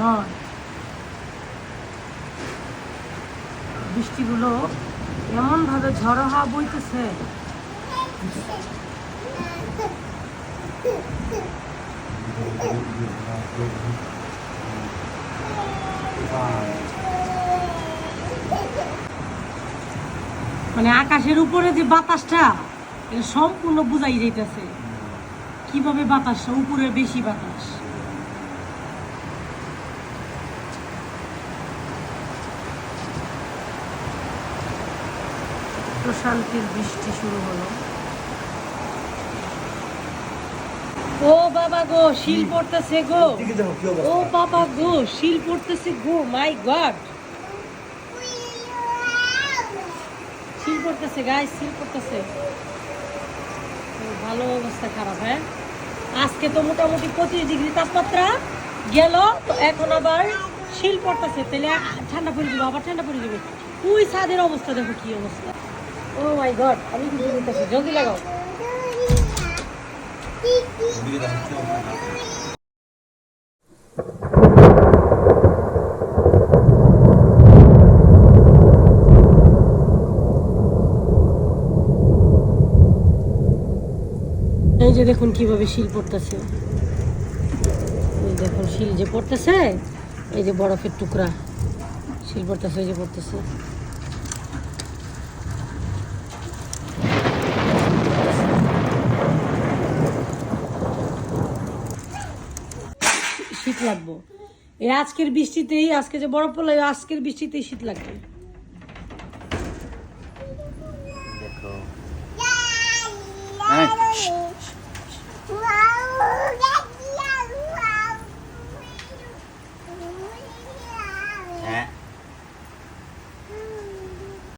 ঘর বৃষ্টিগুলো এমনভাবে ঝড়ো হা বইতেছে? মানে আকাশের উপরে যে বাতাসটা, এটা সম্পূর্ণ বুঝাই যাইতেছে। কীভাবে বাতাস, উপরে বেশি বাতাস। প্রশান্তির বৃষ্টি শুরু হলো। ও বাবা গো শিল পড়তেছে গো। ও বাবা গো শিল পড়তেছে গো মাই গড শিল পড়তেছে গাই শিল পড়তেছে। ভালো অবস্থা খারাপ হ্যাঁ? আজকে তো মোটামুটি পঁচিশ ডিগ্রি তাপমাত্রা গেল তো এখন আবার শিল পড়তেছে। তাহলে ঠান্ডা পড়ে যাবে আবার ঠান্ডা পড়ে যাবে। তুই ছাদের অবস্থা দেখো কি অবস্থা। ও এই যে দেখুন কীভাবে শিল পড়তেছে। এই দেখুন শিল যে পড়তেছে, এই যে বরফের টুকরা, শিল পড়তেছে, এই যে পড়তেছে। শীত লাগবো। এই আজকের বৃষ্টিতেই আজকে যে বরফ পড়ল আজকের বৃষ্টিতেই শীত লাগবে। দেখো। হ্যাঁ।